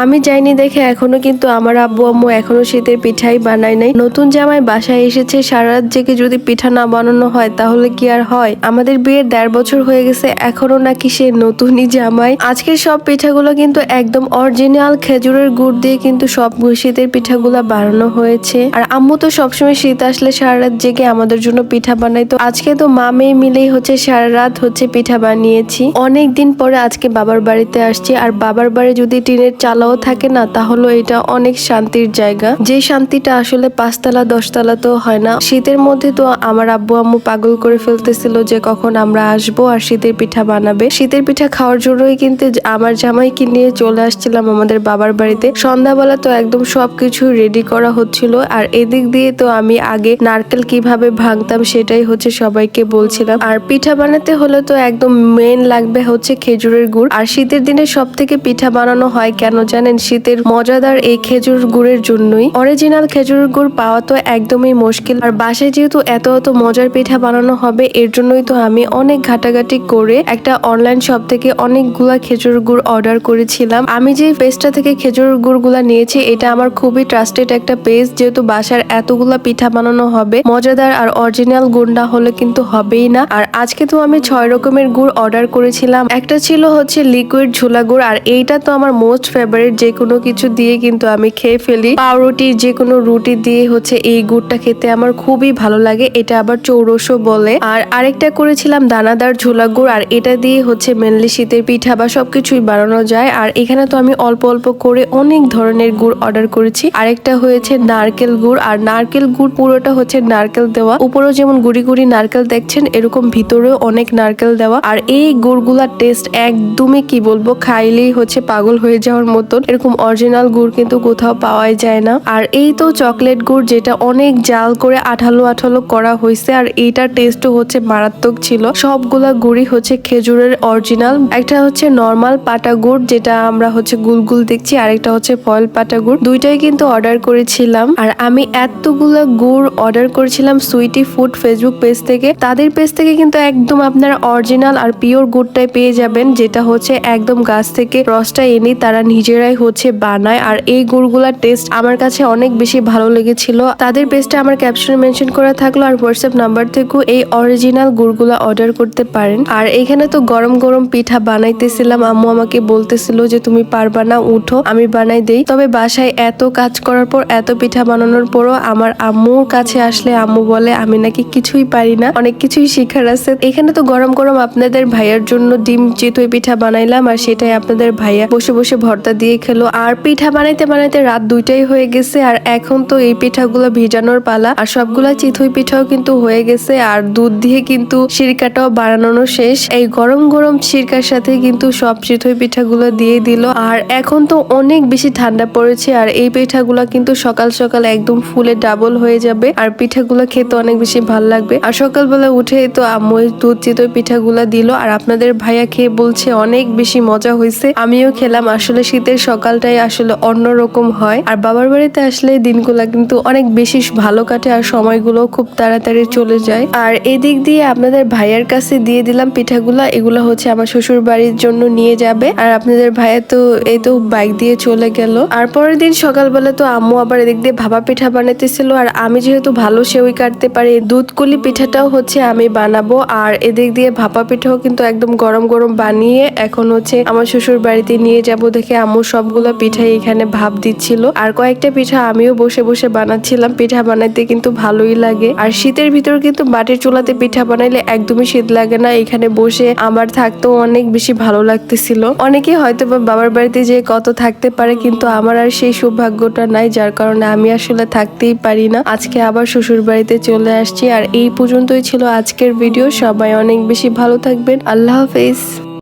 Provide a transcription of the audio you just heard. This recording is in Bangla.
আমি যাইনি দেখে এখনও কিন্তু আমার আব্বু আম্মু এখনও শীতের পিঠাই বানায় নাই। নতুন জামাই বাসায় এসেছে সারা রাত জেগে যদি পিঠা না বানানো হয় তাহলে কি আর হয়? আমাদের বিয়ের দেড় বছর হয়ে গেছে, এখনও নাকি সে নতুনই জামাই। আজকের সব পিঠাগুলো কিন্তু একদম অরিজিনাল খেজুরের গুড় দিয়ে কিন্তু সব শীতের পিঠাগুলো বানানো হয়েছে। আর আম্মু তো সবসময় শীত আসলে সারা রাত জেগে আমাদের জন্য পিঠা বানাই তো আজকে তো মা মেয়ে মিলেই হচ্ছে সারা রাত হচ্ছে পিঠা বানিয়েছি। অনেক দিন পরে আজকে বাবার বাড়িতে আসছি, আর বাবার বাড়ি যদি টিনের চালাও থাকে না তাহলে এটা অনেক শান্তির জায়গা। যে শান্তিটা আসলে পাঁচতলা, দশতলা তো হয় না। শীতের মধ্যে তো আমার আব্বু আম্মু পাগল করে ফেলতেছিল যে কখন আমরা আসব আর শীতের পিঠা বানাবে। শীতের পিঠা খাওয়ার জন্যই কিন্তু আমার জামাইকে নিয়ে চলে আসছিলাম আমাদের বাবার বাড়িতে। সন্ধ্যাবেলা তো একদম সবকিছু রেডি করা হচ্ছিল আর এদিক দিয়ে তো আমি আগে নারকেল কীভাবে ভাঙতাম সেটাই হচ্ছে সবাইকে বলছিলাম। আর পিঠা বানাতে হলে তো একদম মেন লাগবে হচ্ছে খেজুরের গুড়। আর শীতের দিনে সব থেকে পিঠা বানানো হয় কেন জানেন শীতের মজাদার এই খেজুর গুড়ের জন্যই। অরিজিনাল খেজুর গুড় পাওয়া তো একদমই মুশকিল। আর বাসায় যেহেতু এত এত মজার পিঠা বানানো হবে, এর জন্যই তো আমি অনেক ঘাটাঘাটি করে একটা অনলাইন শপ থেকে অনেকগুলা খেজুর গুড় অর্ডার করেছিলাম। আমি যে পেজটা থেকে খেজুর গুড়গুলা নিয়েছি, এটা আমার খুবই ট্রাস্টেড একটা পেজ যেহেতু বাসার এতগুলা পিঠা বানানো হবে, মজাদার আর অরিজিনাল গুড় না হলে কিন্তু হবেই না। আর আজকে তো আমি ছয় রকমের গুড় অর্ডার করেছিলাম। একটা ছিল হচ্ছে লিকুইড ঝোলা গুড়, আর এইটা তো আমার মোস্ট ফেভারিট যে কোনো কিছু দিয়ে কিন্তু আমি খেয়ে ফেলি। পাউরুটি যে কোনো রুটি দিয়ে হচ্ছে এই গুড়টা খেতে আমার খুবই ভালো লাগে, এটা আবার চৌরসও বলে। আর আরেকটা করেছিলাম দানাদার ঝোলা গুড়, আর এটা দিয়ে হচ্ছে মেনলি শীতের পিঠা বা সবকিছুই বানানো যায়। আর এখানে তো আমি অল্প অল্প করে অনেক ধরনের গুড় অর্ডার করেছি। আরেকটা হয়েছে নারকেল গুড়, আর নারকেল গুড় পুরোটা হচ্ছে নারকেল দেওয়া। উপরেও যেমন গুড়ি গুড়ি নারকেল দেখছেন, এরকম ভিতরেও অনেক নারকেল দেওয়া। আর এই গুড়গুলার টেস্ট একদমই কি বলব, খাইলেই হচ্ছে পাগল হয়ে যাওয়ার মতন। এরকম অরিজিনাল গুড় কিন্তু কোথাও পাওয়াই যায় না। আর এই তো চকলেট গুড় যেটা অনেক জাল করে আঠালো আঠালো করা হয়েছে আর এইটার টেস্টও হচ্ছে মারাত্মক ছিল। সবগুলা গুড়ই হচ্ছে খেজুরের অরিজিনাল একটা হচ্ছে নর্মাল পাটা গুড়, যেটা আমরা হচ্ছে গুলগুল দেখছি, আরেকটা হচ্ছে ফয়েল পাটা গুড়। দুইটাই কিন্তু অর্ডার করেছিলাম। আর আমি এতগুলা গুড় অর্ডার করেছিলাম সুইটি ফুড ফেসবুক পেজ থেকে। তাদের পেজ থেকে কিন্তু একদম আপনারা অরিজিনাল আর পিওর গুড়টাই পেয়ে যাবেন, যেটা হচ্ছে একদম গাছ থেকে রসটা এনে তারা নিজেরাই হচ্ছে বানায়। আর এই গুড়গুলার টেস্ট আমার কাছে অনেক বেশি ভালো লেগেছিল। তাদের পেজটা আমার ক্যাপশনে মেনশন করা থাকল আর হোয়াটসঅ্যাপ নাম্বার থেকেও এই অরিজিনাল গুড়গুলা অর্ডার করতে পারেন। আর এখানে তো গরম গরম পিঠা বানাইতেছিলাম। আম্মু আমাকে বলতেছিল যে, তুমি পারবা না, উঠো, আমি বানাই দেই। তবে বাসায় এত কাজ করার পর, এত পিঠা বানানোর পরও আমার আম্মুর কাছে আসলে আম্মু বলে, আমি নাকি কিছুই পারি না, অনেক কিছুই শিখার আছে। এখানে তো গরম গরম আপনাদের ভাইয়ার জন্য ডিম চিতই পিঠা বানাইলাম। আর সেটাই আপনাদের ভাইয়া বসে বসে ভর্তা দিয়ে খেলো। আর পিঠা বানাইতে বানাইতে রাত দুইটাই হয়ে গেছে, আর এখন তো এই পিঠাগুলো ভিজানোর পালা। আর সবগুলা চিতই পিঠাও কিন্তু হয়ে গেছে, আর দুধ দিয়ে কিন্তু সিরকাটাও বানানো শেষ। এই গরম গরম সিরকার সাথে কিন্তু সব চিতই পিঠাগুলো দিয়ে দিল। আর এখন তো অনেক বেশি ঠান্ডা পড়েছে, আর এই পিঠাগুলো কিন্তু সকাল সকাল একদম ফুলে ডাবল হয়ে যাবে, আর পিঠাগুলো খেতে অনেক বেশি ভালো লাগবে। আর সকালবেলা উঠে তো আম্মু দুধ চিতই পিঠাগুলো দিল, আর আপনাদের ভাইয়া খেয়ে বলছে অনেক বেশি মজা হয়েছে আমিও খেলাম, আসলে শীতের সকালটাই আসলে অন্যরকম হয়। আর বাবার বাড়িতে আসলে দিনগুলা কিন্তু অনেক বেশি ভালো কাটে আর সময়গুলো খুব তাড়াতাড়ি চলে যায়। আর এদিক দিয়ে আপনাদের ভাইয়ার কাছে দিয়ে দিলাম পিঠাগুলা, এগুলো হচ্ছে আমার শ্বশুর বাড়ির জন্য নিয়ে যাবে। আর আপনাদের ভাইয়া তো, এই তো বাইক দিয়ে চলে গেল। আর পরের দিন সকালবেলা তো আম্মু আবার এদিক দিয়ে ভাপা পিঠা বানাতেছিল আর আমি যেহেতু ভালো সেউই কাটতে পারি, দুধকুলি পিঠাটাও হচ্ছে আমি বানাবো। আর এদিক দিয়ে ভাপা পিঠাও কিন্তু একদম গরম গরম বানিয়ে এখন হচ্ছে আমার শ্বশুর বাড়িতে নিয়ে যাব দেখে আম্মু সবগুলো পিঠাই এখানে ভাব দিচ্ছিল। আর কয়েকটা পিঠা আমিও বসে বসে বানাচ্ছিলাম। পিঠা বানাইতে কিন্তু ভালোই লাগে। আর শীতের ভিতর কিন্তু মাটির চুলাতে পিঠা বানাইলে একদমই শীত লাগে না। এখানে বসে আমার থাকতেও অনেক বেশি ভালো লাগতেছিল। অনেকে হয়তো বা বাবার বাড়িতে যে কত থাকতে পারে, কিন্তু আমার আর সেই সৌভাগ্যটা নাই, যার কারণে আমি আসলে থাকতেই পারি না। আজকে আবার শ্বশুর বাড়িতে চলে আসছি। আর এই পর্যন্তই ছিল আজকের ভিডিও। সবাই অনেক বেশি ভালো থাকবেন। আল্লাহ হাফেজ।